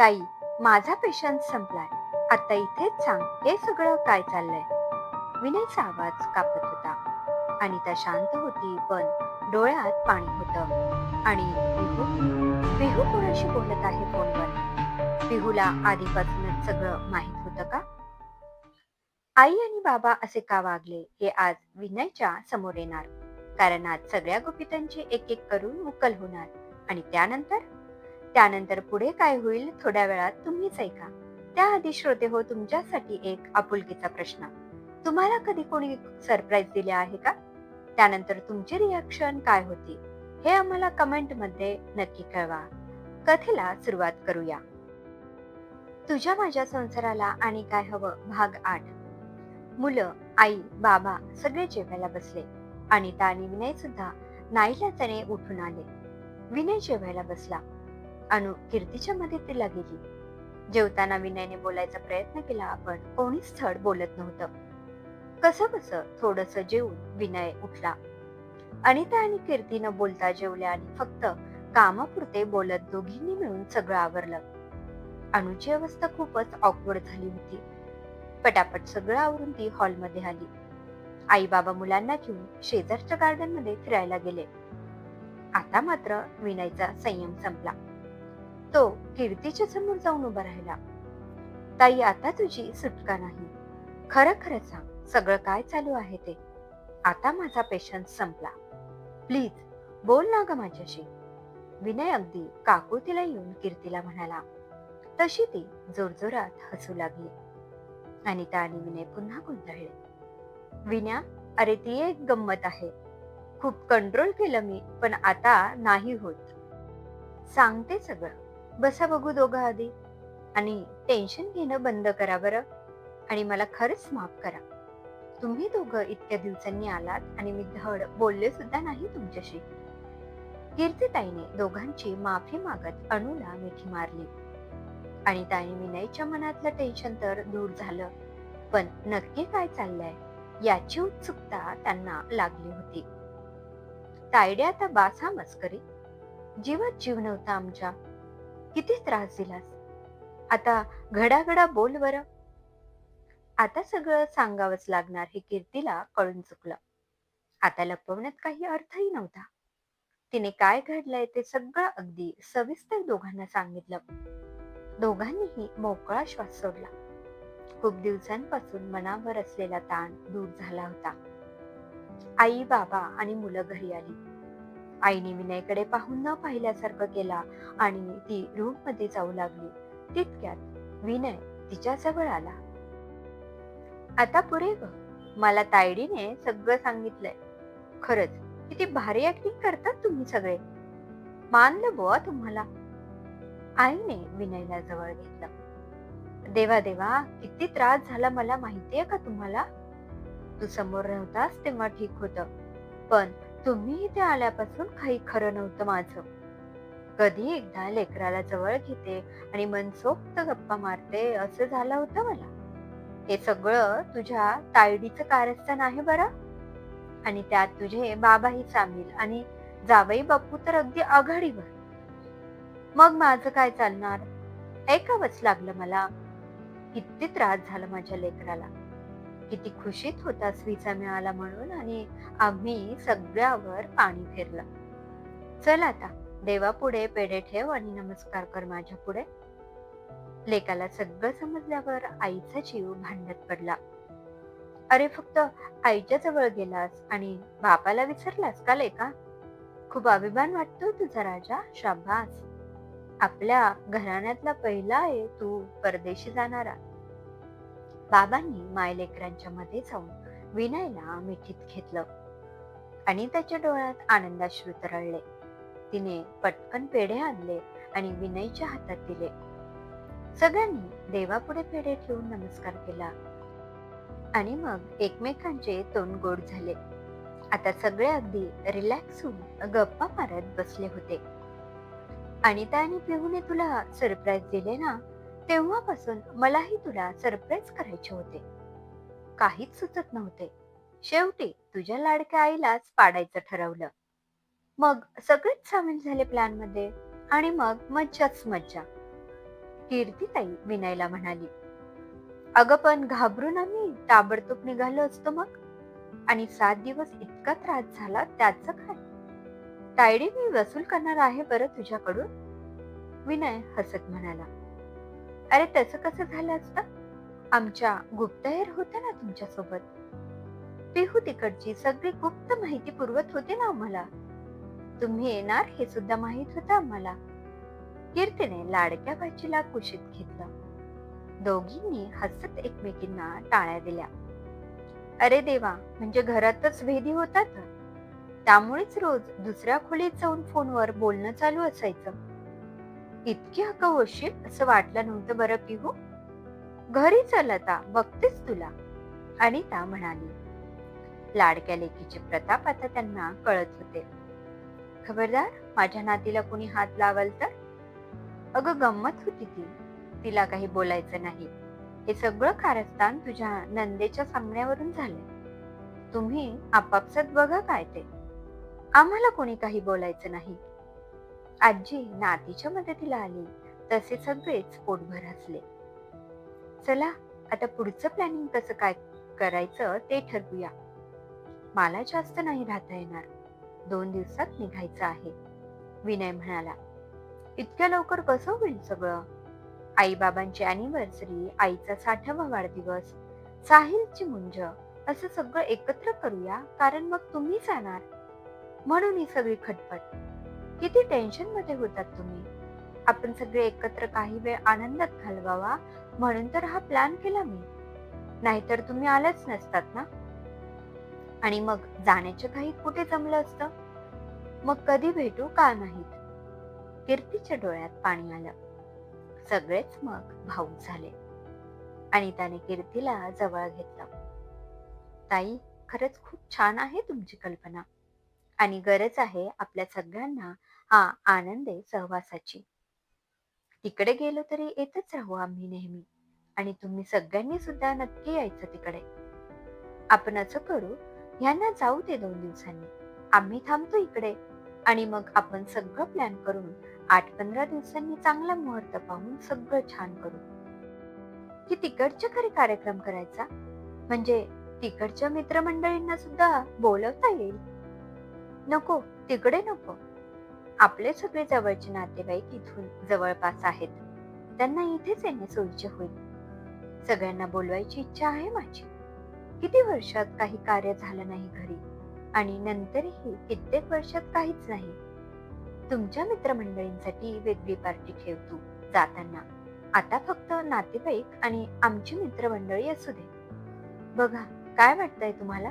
ताई माझा पेशंट संपलाय. आता इथेच सांग हे सगळं काय चाललंय? विनयचा आवाज कापत होता. अनिता शांत होती पण डोळ्यात पाणी होतं. आणि विहू विहू कोणाशी बोलत आहे फोनवर? बिहूला आधीपासूनच सगळं माहीत होतं का? आई आणि बाबा असे का वागले हे आज विनयच्या समोर येणार. कारण आज सगळ्या गुपितांची एक एक करून उकल होणार. आणि त्यानंतर? त्यानंतर पुढे काय होईल थोड्या वेळात तुम्हीच ऐका. त्याआधी श्रोते हो तुमच्यासाठी एक आपुलकीचा प्रश्न. तुम्हाला कधी कोणी सरप्राईज दिले आहे का? त्यानंतर तुमची रिॲक्शन काय होती? हे आम्हाला कमेंटमध्ये नक्की कळवा. कथेला सुरुवात करूया. तुझ्या माझ्या संसाराला आणि काय हवं? भाग आठ. मुलं आई बाबा सगळे जेवायला बसले अनिता आणि विनय सुद्धा नाईलाजाने उठून आले. विनय जेवायला बसला. अनु कीर्तीच्या मदतीला गेली. जेवताना विनयने बोलायचा प्रयत्न केला पण कोणीच थड बोलत नव्हतं. कसं बस थोडस जेवून विनय उठला. अनिता आणि कीर्ती न बोलता जेवल्या आणि फक्त कामापुरते बोलत दोघींनी मिळून सगळं आवरलं. अनुची अवस्था खूपच ऑकवर्ड झाली होती. पटापट सगळं आवरून ती हॉलमध्ये आली. आई बाबा मुलांना घेऊन शेजारच्या गार्डनमध्ये फिरायला गेले. आता मात्र विनयचा संयम संपला. तो कीर्तीच्या समोर जाऊन उभा राहिला. ताई आता तुझी सुटका नाही. खरं खरं सांग सगळं काय चालू आहे ते? आता माझा पेशन्स संपला. प्लीज बोल ना ग माझ्याशी. विनय अगदी काकुतीला येऊन कीर्तीला म्हणाला. तशी ती जोरजोरात हसू लागली. अनिता आणि विनय पुन्हा गुंतळले विन्या अरे ती एक गंमत आहे. खूप कंट्रोल केलं मी पण आता नाही होत. सांगते सगळं. बसा बघू दोघं आधी. आणि टेन्शन घेणं बंद करा बरं. आणि मला खरंच माफ करा. तुम्ही दोघं इतक्या दिवसांनी आलात आणि मी धड बोलले सुद्धा नाही तुमच्याशी. कीर्तीताईने दोघांची माफी मागत अणूला मिठी मारली. आणि ताईने विनयच्या मनातलं टेन्शन तर दूर झालं. पण नक्की काय चाललंय याची उत्सुकता त्यांना लागली होती. तायड्या आता बासा मस्करी. जीवात जीव नव्हता आमच्या. किती त्रास दिलास? आता घडाघडा बोल बरं. आता सगळं सांगावंच लागणार हे कीर्तीला कळून चुकलं. आता लपवण्यात काही अर्थही नव्हता. तिने काय घडलंय ते सगळं अगदी सविस्तर दोघांना सांगितलं. दोघांनीही मोकळा श्वास सोडला. खूप दिवसांपासून मनावर असलेला ताण दूर झाला होता. आई बाबा आणि मुलं घरी आली. आईने विनयकडे पाहून न पाहिल्यासारखं केला आणि ती रूममध्ये जाऊ लागली. तितक्यात विनय तिच्या जवळ आला. आता पुरे ग. मला तायडीने सगळं सांगितलंय. खरंच किती भारी ऍक्टिंग करतात तुम्ही सगळे. मानलं बुवा तुम्हाला. आईने विनयला जवळ घेतलं. देवा देवा किती त्रास झाला मला माहितीये का तुम्हाला? तू समोर नव्हतास तेव्हा ठीक होत. पण तुम्ही इथे आल्यापासून काही खरं नव्हतं माझं. कधी एकदा लेकराला जवळ घेते आणि मनसोक्त गप्पा मारते असं झालं होतं मला. हे सगळं तुझ्या तायडीचं कारस्थान आहे बरं. आणि त्यात तुझे बाबाही सामील आणि जावई बापू तर अगदी आघाडीवर. मग माझं काय चालणार? ऐकावंच लागलं मला. किती त्रास झाला माझ्या लेकराला. किती खुशीत होता स्वीचा मिळाला म्हणून आणि आम्ही सगळ्यावर पाणी फिरलं. चल आता देवापुढे पेढे ठेव आणि नमस्कार कर माझ्या पुढे. लेकाला सगळं समजल्यावर आईचा जीव भांडत पडला. अरे फक्त आईच्या जवळ गेलास आणि बापाला विसरलास का लेका? खूप अभिमान वाटतो तुझा राजा शाबास. आपल्या घराण्यातला पहिला आहे तू परदेशी जाणारा. बाबांनी मायलेकरांच्या मध्ये जाऊन विनयला मिठीत घेतलं. आणि त्याच्या डोळ्यात आनंदाश्रू तरळले. तिने पटकन पेढे आणले आणि विनयच्या हातात दिले. सगळ्यांनी देवापुढे पेढे ठेवून नमस्कार केला. आणि मग एकमेकांचे तोंड गोड झाले. आता सगळे अगदी रिलॅक्स होऊन गप्पा मारत बसले होते. आणि त्याने पिहूने तुला सरप्राईज दिले ना? तेव्हापासून मलाही तुला सरप्राईज करायचे होते. काहीच सुचत नव्हते. शेवटी तुझ्या लाडक्या आईलाच पाडायचं ठरवलं. मग सगळेच सामील झाले प्लॅनमध्ये आणि मग मज्जाच मज्जा. कीर्तीताई विनयला म्हणाली अगं पण घाबरून आम्ही ताबडतोब निघालो असतो मग. आणि सात दिवस इतका त्रास झाला त्याचं काय? तायडी मी वसूल करणार आहे बरं तुझ्याकडून? विनय हसत म्हणाला अरे तसं कसं झालं असतं? आमच्या गुप्तहेर होत्या ना तुमच्यासोबत पेहू हो तिकडची सगळी गुप्त माहिती पुरवत होते ना आम्हाला. तुम्ही येणार हे सुद्धा माहीत होतं आम्हाला. कीर्तीने लाडक्या भाचीला कुशीत घेतलं. दोघींनी हसत एकमेकींना टाळ्या दिल्या. अरे देवा म्हणजे घरातच भेदी होतात? त्यामुळेच रोज दुसऱ्या खोलीत जाऊन फोनवर बोलणं चालू असायचं. इतकी हक्क होशील असं वाटलं नव्हतं बरं पिहू हो. घरी चल आता बघतेच तुला. अनिता म्हणाली. लाडक्या लेकीचे प्रताप आता त्यांना कळत होते. खबरदार माझ्या नातीला कोणी हात लावाल तर? अगं गंमत होती ती. तिला काही बोलायचं नाही. हे सगळं कारस्थान तुझ्या नंदेच्या सांगण्यावरून झालं तुम्ही आपापसात बघा काय ते. आम्हाला कोणी काही बोलायचं नाही. आजी नातीच्या मदतीला आली. तसे सगळेच पोटभर हसले. चला आता पुढचं प्लॅनिंग कसं काय करायचं ते ठरवूया. मला जास्त नाही राहता येणार. दोन दिवसात निघायचं आहे. विनय म्हणाला. इतक्या लवकर कसं होईल सगळं? आई बाबांची अॅनिव्हर्सरी आईचा साठावा वाढदिवस साहिलची मुंज असं सगळं एकत्र करूया कारण मग तुम्हीच जाणार. म्हणून ही सगळी खटपट किती टेन्शनमध्ये होतात तुम्ही? आपण सगळे एकत्र काही वेळ आनंदात घालवावा म्हणून तर हा प्लॅन केला मी. नाहीतर तुम्ही आलेच नसतात ना? आणि मग जाण्याचे काही कुठे जमलं असतं? मग कधी भेटू का नाहीत? कीर्तीच्या डोळ्यात पाणी आलं. सगळेच मग भाऊक झाले. आणि त्याने कीर्तीला जवळ घेतलं. ताई खरंच खूप छान आहे तुमची कल्पना. आणि गरज आहे आपल्या सगळ्यांना हा आनंद आहे सहवासाची. तिकडे गेलो तरी येतच राहू आम्ही नेहमी. आणि तुम्ही सगळ्यांनी सुद्धा नक्की यायचं तिकडे. आपण असं करू ह्यांना जाऊ दे दोन दिवसांनी. आम्ही थांबतो इकडे. आणि मग आपण सगळं प्लॅन करून आठ पंधरा दिवसांनी चांगला मुहूर्त पाहून सगळं छान करू. की तिकडच्या घरी कार्यक्रम करायचा? म्हणजे तिकडच्या मित्रमंडळींना सुद्धा बोलवता येईल? नको तिकडे नको. आपले सगळे जवळचे नातेवाईक इथून जवळपास आहेत. त्यांना इथेच येणे सोयीचे होईल. सगळ्यांना बोलवायची इच्छा आहे माझी. किती वर्षात काही कार्य झालं नाही घरी आणि नंतरही कित्येक वर्षात काहीच नाही. तुमच्या मित्रमंडळींसाठी वेगळी पार्टी ठेव तू जाताना. आता फक्त नातेवाईक आणि आमची मित्रमंडळी असू दे. बघा काय वाटतंय तुम्हाला?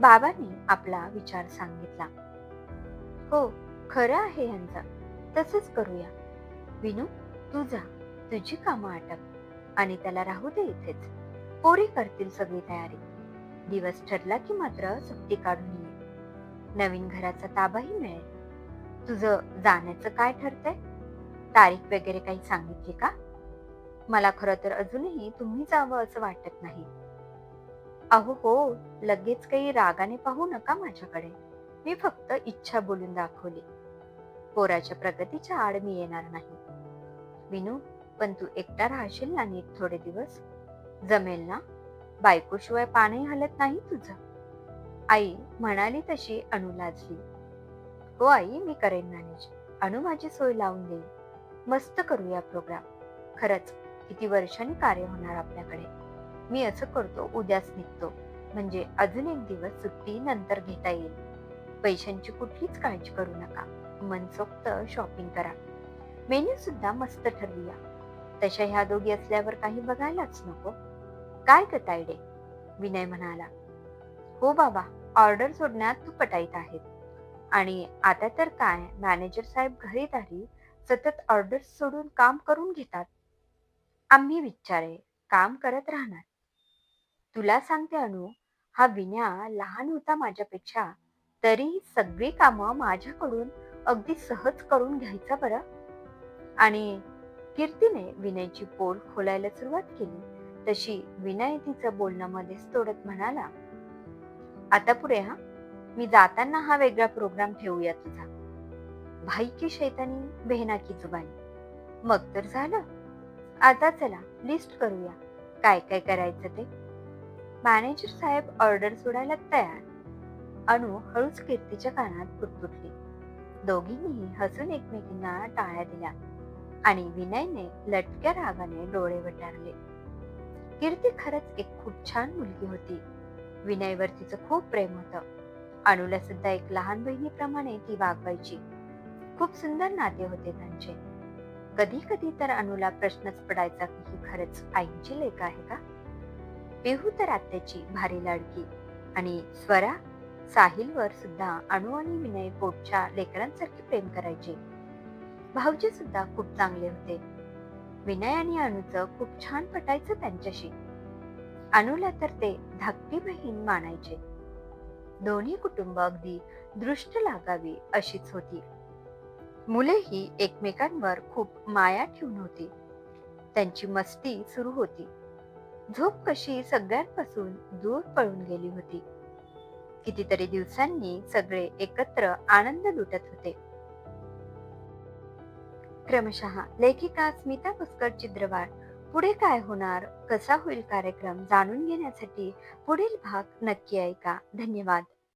बाबांनी आपला विचार सांगितला. हो खरं आहे यांचा. तसंच करूया. विनू तू जा. तुझी कामं आटप. आणि त्याला राहू दे इथेच. पोरी करतील सगळी तयारी. दिवस ठरला की मात्र सुट्टी काढून ये. नवीन घराचा ताबाही मिळेल. तुझं जाण्याचं काय ठरतंय? तारीख वगैरे काही सांगितली का? मला खरं तर अजूनही तुम्ही जावं असं वाटत नाही. अहो हो. लगेच काही रागाने पाहू नका माझ्याकडे. मी फक्त इच्छा बोलून दाखवली. पोराच्या प्रगतीच्या आड मी येणार नाही. विनू पण तू एकटा राहशील ना नीट थोडे दिवस? जमेल ना? बायकोशिवाय पाणी हलत नाही तुझं. आई म्हणाली तशी अणू लाजली हो आई मी करेन मॅनेज. अणू माझी सोय लावून देईल. मस्त करूया प्रोग्राम खरंच किती वर्षांनी कार्य होणार आपल्याकडे. मी असं करतो उद्याच निघतो. म्हणजे अजून एक दिवस सुट्टी नंतर घेता येईल. पैशांची कुठलीच काळजी करू नका. मनसोक्त शॉपिंग करा. मेन्यू सुद्धा मस्त ठरवूया. तशा ह्या दोघी असल्यावर काही बघायलाच नको. काय ग तायडे विनय म्हणाला. हो बाबा ऑर्डर सोडण्यात तू पटाईत आहेत. आणि आता तर काय मॅनेजर साहेब घरी दारी सतत ऑर्डर सोडून काम करून घेतात. आम्ही विचारे काम करत राहणार. तुला सांगते अनु हा विन्या लहान होता माझ्यापेक्षा तरी सगळी कामं माझ्याकडून अगदी सहज करून घ्यायचा बरा. आणि कीर्तीने विनयची पोल खोलायला सुरुवात केली. तशी विनय तिचं बोलणं मध्येच तोडत म्हणाला आता पुढे हा. मी जाताना हा वेगळा प्रोग्राम ठेवूया तुझा. भाई की शैतानी बेहना की जुबानी. मग तर झालं. आता चला लिस्ट करूया. काय काय करायचं ते. मॅनेजर साहेब ऑर्डर सोडायला तयार. अनु हळूच कीर्तीच्या कानात पुटपुटली दोघींनीही हसून एकमेकींना टाळ्या दिल्या आणि विनयने लटक्या रागाने डोळे वटारले. कीर्ती खरंच एक खूप छान मुलगी होती. विनयवर तिचं खूप प्रेम होतं. अनुला सुद्धा एक लहान बहिणीप्रमाणे ती वागवायची. खूप सुंदर नाते होते त्यांचे. कधी कधी तर अनुला प्रश्नच पडायचा की ही खरंच आईची लेख आहे का? पिहू तर आत्याची भारी लाडकी आणि स्वरा साहिलवर सुद्धा अणू आणि विनय पोटच्या लेकरांसारखे प्रेम करायचे. भाऊजी सुद्धा खूप चांगले होते. विनय आणि अणूचं खूप छान पटायचं त्यांच्याशी. अणूला तर ते धाकटी बहीण मानायचे. दोन्ही कुटुंब अगदी दृष्ट लागावी अशीच होती. मुलेही एकमेकांवर खूप माया ठेवून होती. त्यांची मस्ती सुरू होती. झोप कशी सगळ्यांपासून दूर पळून गेली होती. कितीतरी दिवसांनी सगळे एकत्र आनंद लुटत होते. क्रमशः लेखिका स्मिता पुष्कर चित्रवाळ पुढे काय होणार कसा होईल कार्यक्रम जाणून घेण्यासाठी पुढील भाग नक्की ऐका. धन्यवाद.